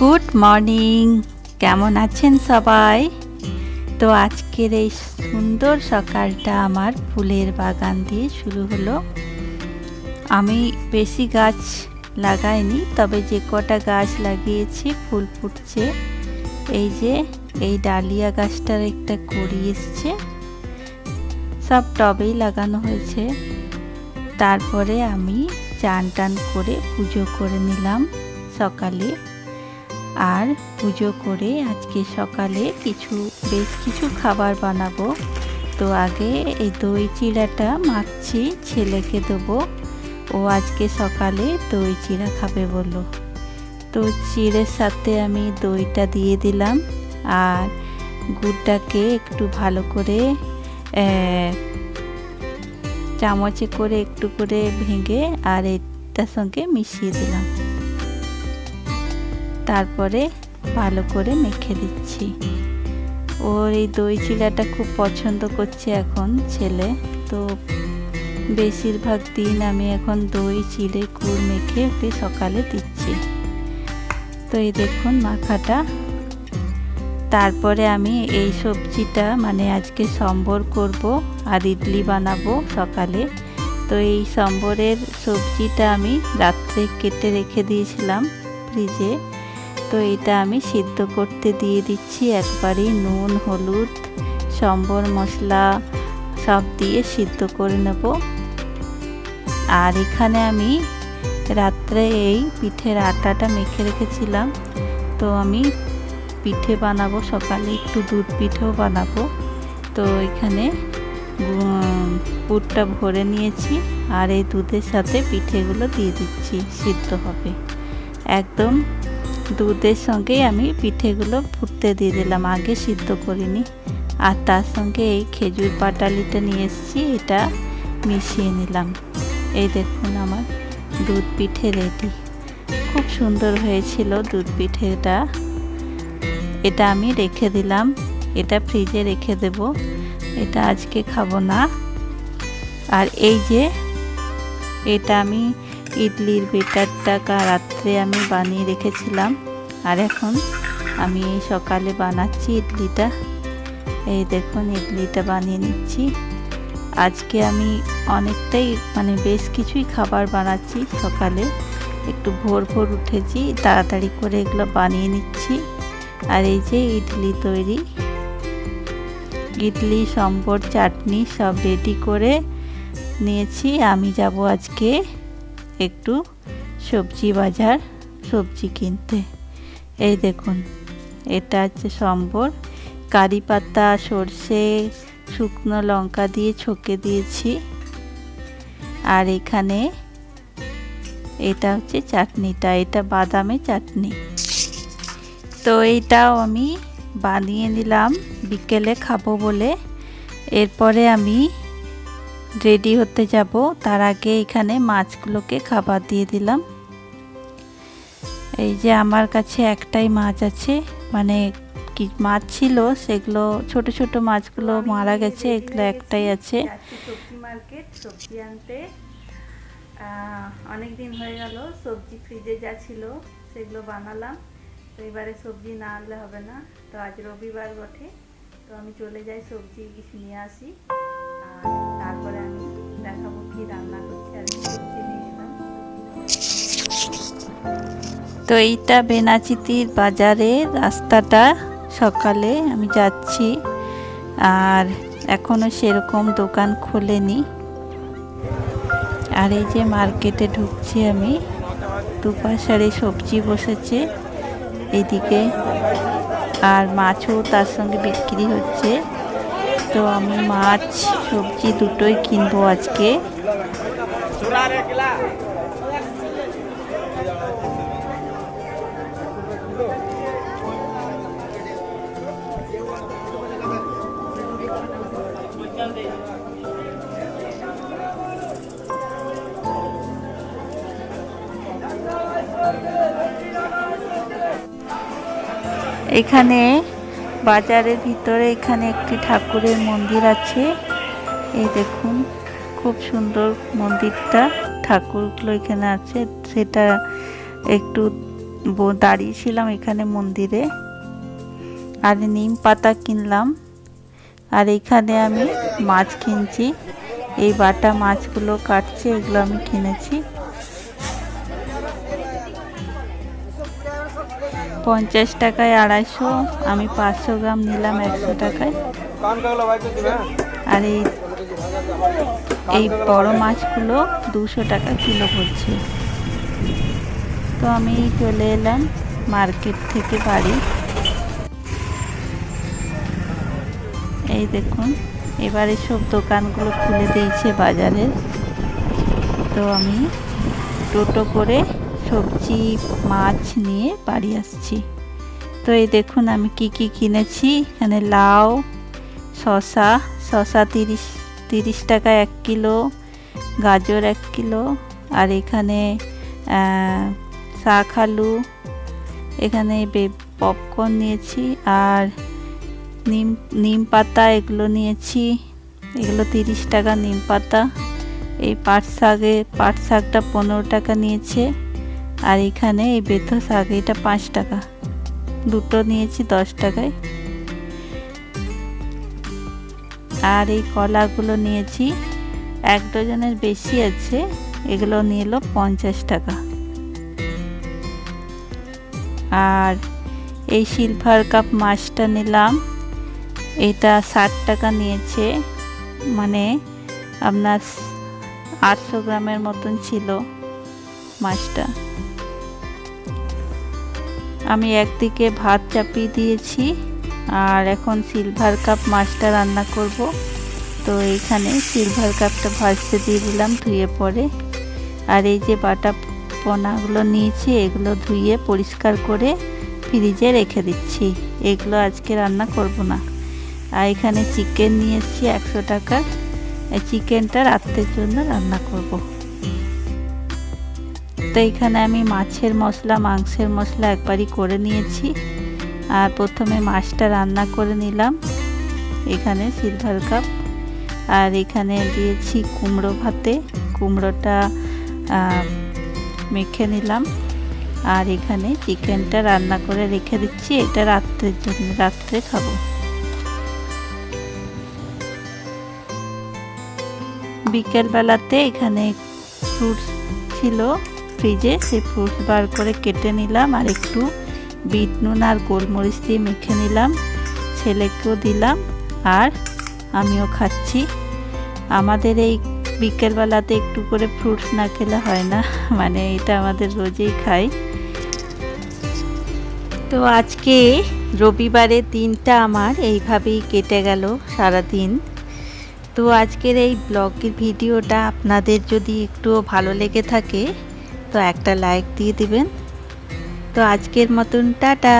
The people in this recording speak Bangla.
গুড মর্নিং কেমন আছেন সবাই? তো আজকের এই সুন্দর সকালটা আমার ফুলের বাগান দিয়ে শুরু হলো। আমি বেশি গাছ লাগাইনি, তবে যে কটা গাছ লাগিয়েছি, ফুল ফুটছে। এই যে, এই ডালিয়া গাছটার একটা কড়ি এসছে। সব টবেই লাগানো হয়েছে। তারপরে আমি চান টান করে পুজো করে নিলাম সকালে। আর পুজো করে আজকে সকালে কিছু, বেশ কিছু খাবার বানাবো। তো আগে এই দই চিড়াটা মাখছি, ছেলেকে দেবো। ও আজকে সকালে দই চিড়া খাবে বলল। তো চিড়ের সাথে আমি দইটা দিয়ে দিলাম। আর গুড়টাকে একটু ভালো করে চামচে করে একটু করে ভেঙে আর এটার সঙ্গে মিশিয়ে দিলাম। তারপরে ভালো করে মেখে দিচ্ছি। ওর এই দই চিড়াটা খুব পছন্দ করছে এখন ছেলে, তো বেশিরভাগ দিন আমি এখন দই, চিড়ে, গুড় মেখে ওকে সকালে দিচ্ছি। তো এই দেখুন, মাখাটা তারপরে আমি এই সবজিটা মানে আজকে সম্বর করব আর ইডলি বানাবো সকালে। তো এই সম্বরের সবজিটা আমি রাত্রে কেটে রেখে দিয়েছিলাম ফ্রিজে। তো এটা আমি সিদ্ধ করতে দিয়ে দিচ্ছি একবারই নুন, হলুদ, সম্বর মশলা সব দিয়ে সিদ্ধ করে নেব। আর এখানে আমি রাত্রে এই পিঠের আটাটা মেখে রেখেছিলাম। তো আমি পিঠে বানাবো, সকালে একটু দুধ পিঠেও বানাবো। তো এখানে পুরটা ভরে নিয়েছি আর এই দুধের সাথে পিঠেগুলো দিয়ে দিচ্ছি, সিদ্ধ হবে। একদম দুধের সঙ্গেই আমি পিঠেগুলো ফুটতে দিয়ে দিলাম, আগে সিদ্ধ করিনি। আর তার সঙ্গে এই খেজুর পাটালিটা নিয়ে এসেছি, এটা মিশিয়ে নিলাম। এই দেখুন আমার দুধ পিঠে রেডি। খুব সুন্দর হয়েছিল দুধ পিঠেটা। এটা আমি রেখে দিলাম। এটা ফ্রিজে রেখে দেব। এটা আজকে খাব না। আর এই যে, এটা আমি ইডলির বেটারটা রাত্রে আমি বানিয়ে রেখেছিলাম। আর এখন আমি এই সকালে বানাচ্ছি ইডলিটা। এই দেখুন, ইডলিটা বানিয়ে নিচ্ছি। আজকে আমি অনেকটাই মানে বেশ কিছুই খাবার বানাচ্ছি সকালে। একটু ভোর ভোর উঠেছি, তাড়াতাড়ি করে এগুলো বানিয়ে নিচ্ছি। আর এই যে ইডলি তৈরি। ইডলি, সম্বর, চাটনি সব রেডি করে নিয়েছি। আমি যাব আজকে একটু সবজি বাজার, সবজি কিনতে। এই দেখুন, এটা হচ্ছে সম্বর। কারি পাতা, সর্ষে, শুকনো লঙ্কা দিয়ে ছকে দিয়েছি। আর এখানে এটা হচ্ছে চাটনিটা, এটা বাদামে চাটনি। তো এইটাও আমি বানিয়ে নিলাম, বিকেলে খাব বলে। এরপরে আমি রেডি হতে যাব। তার আগে এখানে মাছগুলোকে খাবার দিয়ে দিলাম। এই যে আমার কাছে একটাই মাছ আছে মানে কি মাছ ছিল সেগুলো, ছোট ছোট মাছগুলো মারা গেছে, এগুলো একটাই আছে। সবজি মার্কেট, সবজি আনতে। অনেক দিন হয়ে গেল, সবজি ফ্রিজে যা ছিল সেগুলো বানালাম। তো এবারে সবজি না আনলে হবে না। তো আজ রবিবার বটে। তো আমি চলে যাই সবজি কিছু নিয়ে আসি। আর তারপরে আমি দেখাবো কি রান্না করছি আর তো এইটা বেনাচিতির বাজারে রাস্তাটা সকালে আমি যাচ্ছি। আর এখনও সেরকম দোকান খোলেনি। আর এই যে মার্কেটে ঢুকছি আমি। দুপাশারে সবজি বসেছে। এদিকে। আর মাছও তার সঙ্গে বিক্রি হচ্ছে। তো আমি মাছ সবজি দুটোই কিনবো আজকে। এখানে বাজারের ভিতরে এখানে একটি ঠাকুরের মন্দির আছে। এই দেখুন, খুব সুন্দর মন্দিরটা, ঠাকুরগুলো এখানে আছে। সেটা একটু দাঁড়িয়েছিলাম এখানে মন্দিরে। আর নিম পাতা কিনলাম। আর এখানে আমি মাছ কিনছি। এই বাটা মাছগুলো কাটছে, এগুলো আমি কিনেছি। পঞ্চাশ টাকায় আড়াইশো, আমি পাঁচশো গ্রাম নিলাম একশো টাকায়। আর এই এই বড় মাছগুলো দুশো টাকা কিলো পড়ছে। তো আমি চলে এলাম মার্কেট থেকে বাড়ি। এই দেখুন, এবারে সব দোকানগুলো খুলে দিয়েছে বাজারে। তো আমি টোটো করে সবজি, মাছ নিয়ে বাড়ি আসছি। তো এই দেখুন আমি কি কি কিনেছি। এখানে লাউ শশা শশা তিরিশ তিরিশ টাকা এক কিলো, গাজর এক কিলো, আর এখানে শাক, আলু, এখানে পপকর্ন নিয়েছি, আর নিম নিম পাতা এগুলো নিয়েছি। এগুলো তিরিশ টাকা নিম পাতা। এই পাট শাকে, পাট শাকটা পনেরো টাকা নিয়েছে। আর এখানে এই বেথ শাক, এটা পাঁচ টাকা। দুটো নিয়েছি দশ টাকায়। আর এই কলাগুলো নিয়েছি, এক ডজনের বেশি আছে, এগুলো নিয়ে এলো পঞ্চাশ টাকা। আর এই সিলভার কাপ মাছটা নিলাম, এটা ষাট টাকা নিয়েছে মানে আপনার আটশো গ্রামের মতন ছিল মাছটা। আমি একদিকে ভাত চাপিয়ে দিয়েছি আর এখন সিলভার কাপ মাছটা রান্না করব। তো এইখানে সিলভার কাপটা ভাজতে দিয়ে দিলাম, ধুয়ে পরে। আর এই যে বাটা পোনাগুলো নিয়েছি, এগুলো ধুয়ে পরিষ্কার করে ফ্রিজে রেখে দিচ্ছি। এগুলো আজকে রান্না করব না। আর এখানে চিকেন নিয়ে এসেছি একশো টাকার। চিকেনটা রাত্রের জন্য রান্না করব। তো এখানে আমি মাছের মশলা, মাংসের মশলা একবারই করে নিয়েছি। আর প্রথমে মাছটা রান্না করে নিলাম। এখানে সিলভার কাপ আর এখানে দিয়েছি কুমড়ো ভাতে। কুমড়োটা মেখে নিলাম। আর এখানে চিকেনটা রান্না করে রেখে দিচ্ছি। এটা রাত্রের জন্য, রাত্রে খাব। বিকেলবেলাতে এখানে ফ্রুটস ছিল। ফ্রিজে সেই ফ্রুটস বার করে কেটে নিলাম আর একটু বিট নুন আর গোলমরিচ দিয়ে মেখে নিলাম, ছেলেকেও দিলাম আর আমিও খাচ্ছি। আমাদের এই বিকেলবেলাতে একটু করে ফ্রুটস না খেলে হয় না মানে এটা আমাদের রোজেই খাই। তো আজকে রবিবারের দিনটা আমার এইভাবেই কেটে গেল সারা দিন তো আজকের এই ব্লগের ভিডিওটা আপনাদের যদি একটুও ভালো লেগে থাকে তো একটা লাইক দিয়ে দিবেন। তো আজকের মতন টাটা!